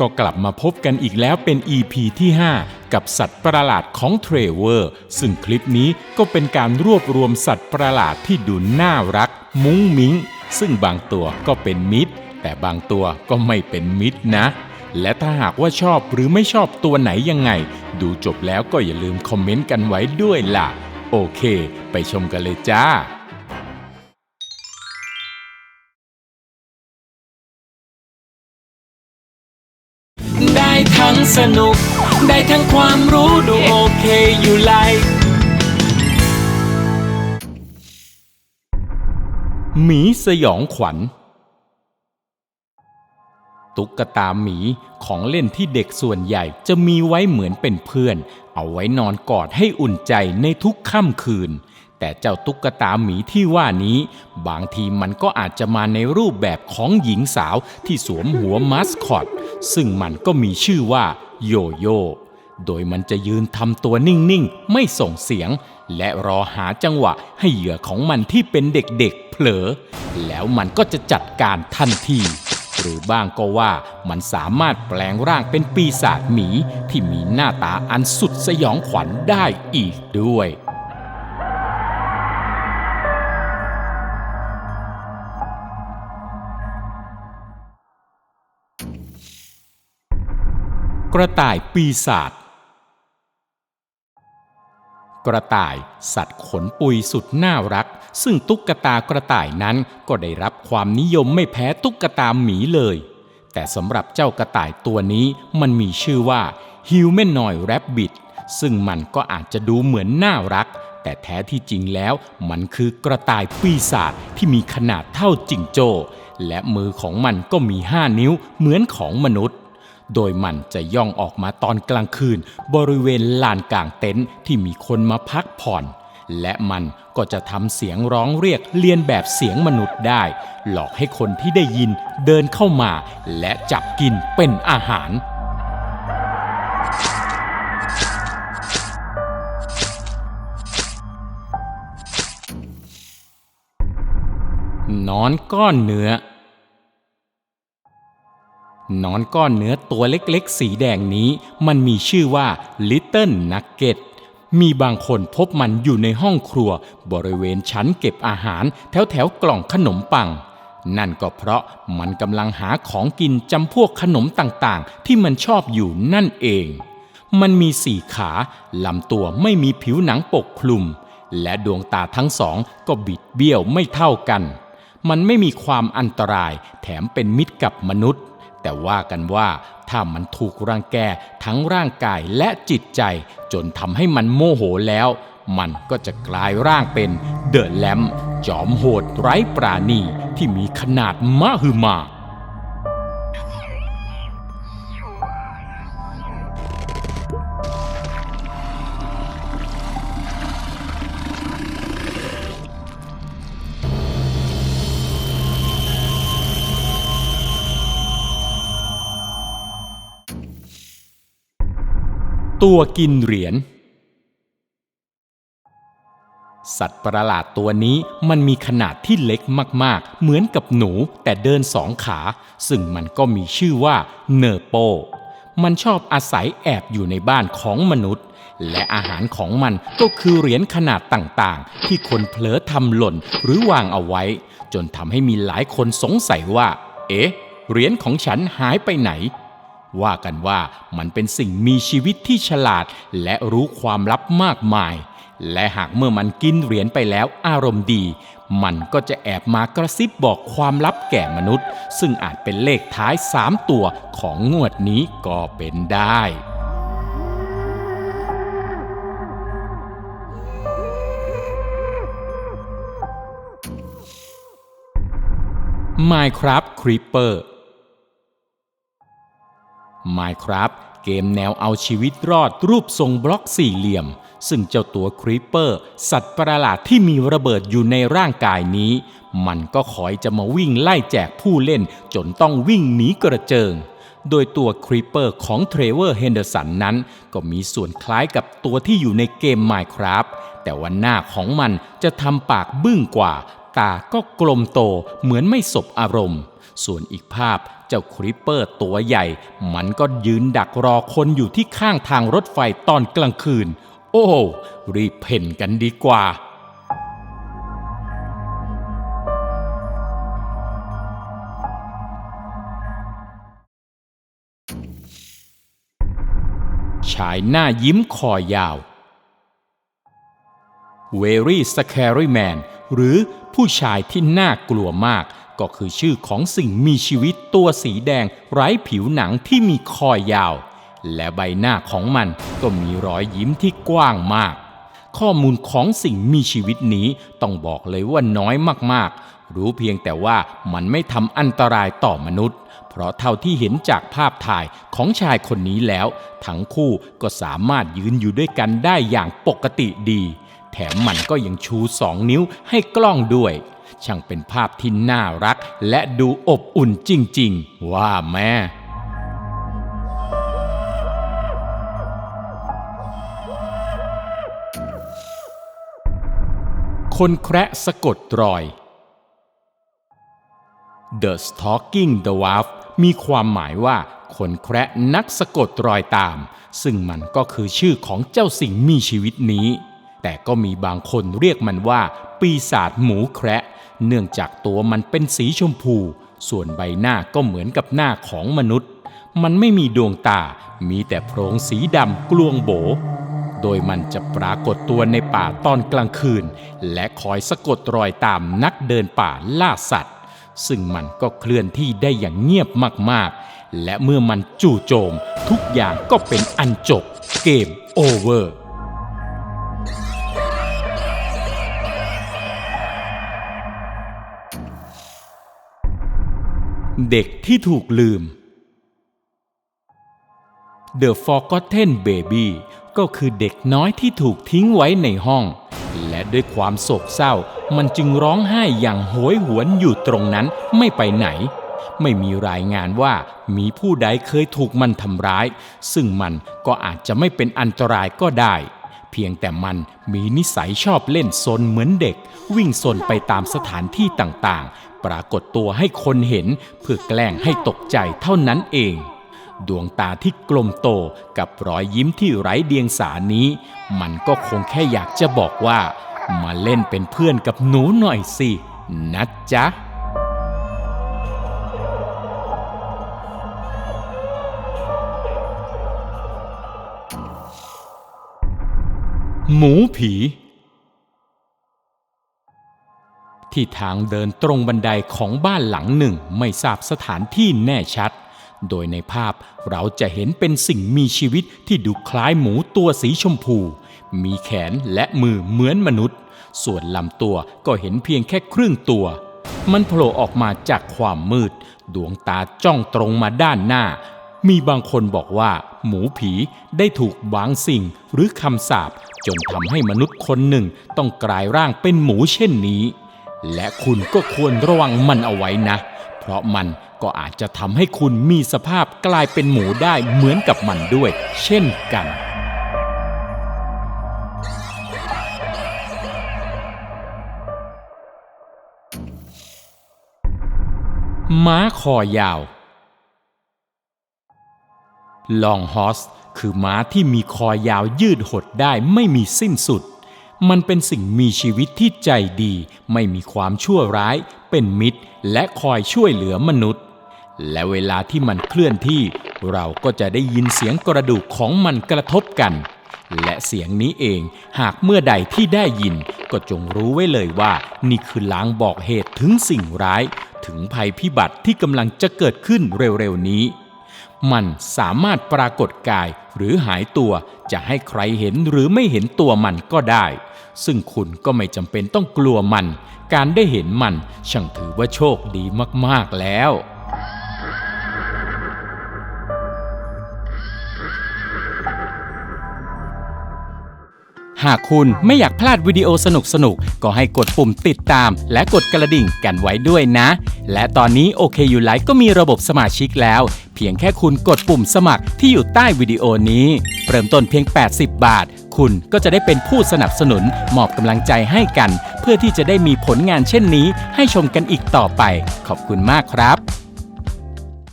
ก็กลับมาพบกันอีกแล้วเป็น EP ที่ 5 กับสัตว์ประหลาดของเทรเวอร์ ซึ่งคลิปนี้ก็เป็นการรวบรวมสัตว์ประหลาดที่ดูน่ารัก มุ้งมิ้ง ซึ่งบางตัวก็เป็นมิตร แต่บางตัวก็ไม่เป็นมิตรนะ และถ้าหากว่าชอบหรือไม่ชอบตัวไหนยังไง ดูจบแล้วก็อย่าลืมคอมเมนต์กันไว้ด้วยล่ะ โอเค ไปชมกันเลยจ้า สนุก ได้ทั้งความรู้ดูโอเคอยู่ไลหมีสยองขวัญ ตุ๊กตาหมีของเล่นที่เด็กส่วนใหญ่จะมีไว้เหมือนเป็นเพื่อน เอาไว้นอนกอดให้อุ่นใจในทุกค่ำคืน แต่เจ้าตุ๊กตาหมีที่ว่านี้ บางทีมันก็อาจจะมาในรูปแบบของหญิงสาวที่สวมหัวมัสคอต ซึ่งมันก็มีชื่อว่าโยโย่โดยมันจะยืนทำตัวนิ่ง ๆ ไม่ส่งเสียง และรอหาจังหวะให้เหยื่อของมันที่เป็นเด็ก ๆ เผลอ แล้วมันก็จะจัดการทันที หรือบ้างก็ว่ามันสามารถแปลงร่างเป็นปีศาจหมีที่มีหน้าตาอันสุดสยองขวัญได้อีกด้วย ระต่ายปีศาจกระต่ายสัตว์ขนปุยสุดน่ารัก ซึ่งตุ๊กตากระต่ายนั้นก็ได้รับความนิยมไม่แพ้ตุ๊กตาหมีเลย แต่สำหรับเจ้ากระต่ายตัวนี้มันมีชื่อว่า Humanoid Rabbit ซึ่งมันก็อาจจะดูเหมือนน่ารัก แต่แท้ที่จริงแล้วมันคือกระต่ายปีศาจที่มีขนาดเท่าจิงโจ้ และมือของมันก็มี5นิ้วเหมือนของมนุษย์ โดยมันจะย่องออกมาตอนกลางคืน บริเวณลานกลางเต็นท์ที่มีคนมาพักผ่อน และมันก็จะทำเสียงร้องเรียกเลียนแบบเสียงมนุษย์ได้ หลอกให้คนที่ได้ยินเดินเข้ามา และจับกินเป็นอาหารนอนก้อนเนื้อ นอนก้อนเนื้อตัวเล็กๆ สีแดงนี้ มันมีชื่อว่า Little Nugget มีบางคนพบมันอยู่ในห้องครัว บริเวณชั้นเก็บอาหาร แถวแถวๆกล่องขนมปัง นั่นก็เพราะมันกำลังหาของกินจำพวกขนมต่างๆ ที่มันชอบอยู่นั่นเอง มันมีสี่ขาลำตัวไม่มีผิวหนังปกคลุม และดวงตาทั้งสองก็บิดเบี้ยวไม่เท่ากัน มันไม่มีความอันตรายแถมเป็นมิตรกับมนุษย์ แต่ว่ากันว่าถ้ามันถูกรังแกทั้งร่างกายและจิตใจ จนทำให้มันโมโหแล้ว มันก็จะกลายร่างเป็นเดอะแลมจอมโหดไร้ปราณีที่มีขนาดมหึมา ตัวกินเหรียญ สัตว์ประหลาดตัวนี้มันมีขนาดที่เล็กมากๆ เหมือนกับหนูแต่เดินสองขา ซึ่งมันก็มีชื่อว่าเนอร์โป มันชอบอาศัยแอบอยู่ในบ้านของมนุษย์ และอาหารของมันก็คือเหรียญขนาดต่างๆ ที่คนเผลอทำหล่นหรือวางเอาไว้ จนทำให้มีหลายคนสงสัยว่า เอ๊ะ เหรียญของฉันหายไปไหน ว่ากันว่ามันเป็นสิ่งมีชีวิตที่ฉลาด และรู้ความลับมากมาย และหากเมื่อมันกินเหรียญไปแล้วอารมณ์ดี มันก็จะแอบมากระซิบบอกความลับแก่มนุษย์ ซึ่งอาจเป็นเลขท้าย 3 ตัวของงวดนี้ก็เป็นได้ Minecraft Creeper Minecraft เกมแนวเอาชีวิตรอดรูปทรงบล็อกสี่เหลี่ยม ซึ่งเจ้าตัวครีปเปอร์ สัตว์ประหลาดที่มีระเบิดอยู่ในร่างกายนี้ มันก็คอยจะมาวิ่งไล่แจกผู้เล่นจนต้องวิ่งหนีกระเจิง โดยตัวครีปเปอร์ของเทรเวอร์เฮนเดอร์สันนั้น ก็มีส่วนคล้ายกับตัวที่อยู่ในเกม Minecraft แต่ว่าหน้าของมันจะทำปากบึ้งกว่า ตาก็กลมโตเหมือนไม่สบอารมณ์ ส่วนอีกภาพเจ้าคริปเปอร์ตัวใหญ่ มันก็ยืนดักรอคนอยู่ที่ข้างทางรถไฟตอนกลางคืน โอ้รีบเพ่นกันดีกว่าชายหน้ายิ้มคอยาว Very Scary Man หรือผู้ชายที่น่ากลัวมาก ก็คือชื่อของสิ่งมีชีวิตตัวสีแดงไร้ผิวหนังที่มีคอยาว และใบหน้าของมันก็มีรอยยิ้มที่กว้างมาก ข้อมูลของสิ่งมีชีวิตนี้ต้องบอกเลยว่าน้อยมากๆ รู้เพียงแต่ว่ามันไม่ทำอันตรายต่อมนุษย์ เพราะเท่าที่เห็นจากภาพถ่ายของชายคนนี้แล้ว ทั้งคู่ก็สามารถยืนอยู่ด้วยกันได้อย่างปกติดี แถมมันก็ยังชูสองนิ้วให้กล้องด้วย ช่างเป็นภาพที่น่ารัก และดูอบอุ่นจริง ๆ ว่าแม่คนแคระสะกดรอย The Stalking Dwarf มีความหมายว่าคนแคระนักสะกดรอยตาม ซึ่งมันก็คือชื่อของเจ้าสิ่งมีชีวิตนี้ แต่ก็มีบางคนเรียกมันว่า ปีศาจหมูแคระ เนื่องจากตัวมันเป็นสีชมพู ส่วนใบหน้าก็เหมือนกับหน้าของมนุษย์ มันไม่มีดวงตา มีแต่โพรงสีดำกลวงโบ โดยมันจะปรากฏตัวในป่าตอนกลางคืน และคอยสะกดรอยตามนักเดินป่าล่าสัตว์ ซึ่งมันก็เคลื่อนที่ได้อย่างเงียบมากๆ และเมื่อมันจู่โจม ทุกอย่างก็เป็นอันจบเกมโอเวอร์ เด็กที่ถูกลืม The Forgotten Baby ก็คือเด็กน้อยที่ถูกทิ้งไว้ในห้อง และด้วยความโศกเศร้า มันจึงร้องไห้อย่างโหยหวนอยู่ตรงนั้นไม่ไปไหน ไม่มีรายงานว่ามีผู้ใดเคยถูกมันทำร้าย ซึ่งมันก็อาจจะไม่เป็นอันตรายก็ได้ เพียงแต่มันมีนิสัยชอบเล่นซนเหมือนเด็ก วิ่งซนไปตามสถานที่ต่างๆ ปรากฏตัวให้คนเห็นเพื่อแกล้งให้ตกใจเท่านั้นเอง ดวงตาที่กลมโตกับรอยยิ้มที่ไร้เดียงสานี้ มันก็คงแค่อยากจะบอกว่า มาเล่นเป็นเพื่อนกับหนูหน่อยสิ นะจ๊ะหมูผี ที่ทางเดินตรงบันไดของบ้านหลังหนึ่งไม่ทราบสถานที่แน่ชัด โดยในภาพเราจะเห็นเป็นสิ่งมีชีวิตที่ดูคล้ายหมูตัวสีชมพู มีแขนและมือเหมือนมนุษย์ ส่วนลำตัวก็เห็นเพียงแค่ครึ่งตัว มันโผล่ออกมาจากความมืด ดวงตาจ้องตรงมาด้านหน้า มีบางคนบอกว่า หมูผีได้ถูกบางสิ่งหรือคำสาปจนทำให้มนุษย์คนหนึ่งต้องกลายร่างเป็นหมูเช่นนี้ และคุณก็ควรระวังมันเอาไว้นะ เพราะมันก็อาจจะทำให้คุณมีสภาพกลายเป็นหมูได้เหมือนกับมันด้วย เช่นกัน ม้าคอยาว ลองฮอส คือม้าที่มีคอยาวยืดหดได้ไม่มีสิ้นสุด มันเป็นสิ่งมีชีวิตที่ใจดี ไม่มีความชั่วร้าย เป็นมิตร และคอยช่วยเหลือมนุษย์ และเวลาที่มันเคลื่อนที่ เราก็จะได้ยินเสียงกระดูกของมันกระทบกัน และเสียงนี้เองหากเมื่อใดที่ได้ยิน ก็จงรู้ไว้เลยว่า นี่คือลางบอกเหตุถึงสิ่งร้าย ถึงภัยพิบัติที่กำลังจะเกิดขึ้นเร็วๆนี้มันสามารถปรากฏกายหรือหายตัวจะให้ใครเห็นหรือไม่เห็นตัวมันก็ได้ ซึ่งคุณก็ไม่จำเป็นต้องกลัวมัน การได้เห็นมันช่างถือว่าโชคดีมากๆแล้ว หากคุณไม่อยากพลาดวิดีโอสนุกๆก็ให้กดปุ่มติดตาม และกดกระดิ่งกันไว้ด้วยนะ และตอนนี้โอเคอยู่ไลฟ์ก็มีระบบสมาชิกแล้ว เพียงแค่คุณกดปุ่มสมัครที่อยู่ใต้วิดีโอนี้ เริ่มต้นเพียง 80 บาท คุณก็จะได้เป็นผู้สนับสนุนมอบกำลังใจให้กัน เพื่อที่จะได้มีผลงานเช่นนี้ ให้ชมกันอีกต่อไป ขอบคุณมากครับ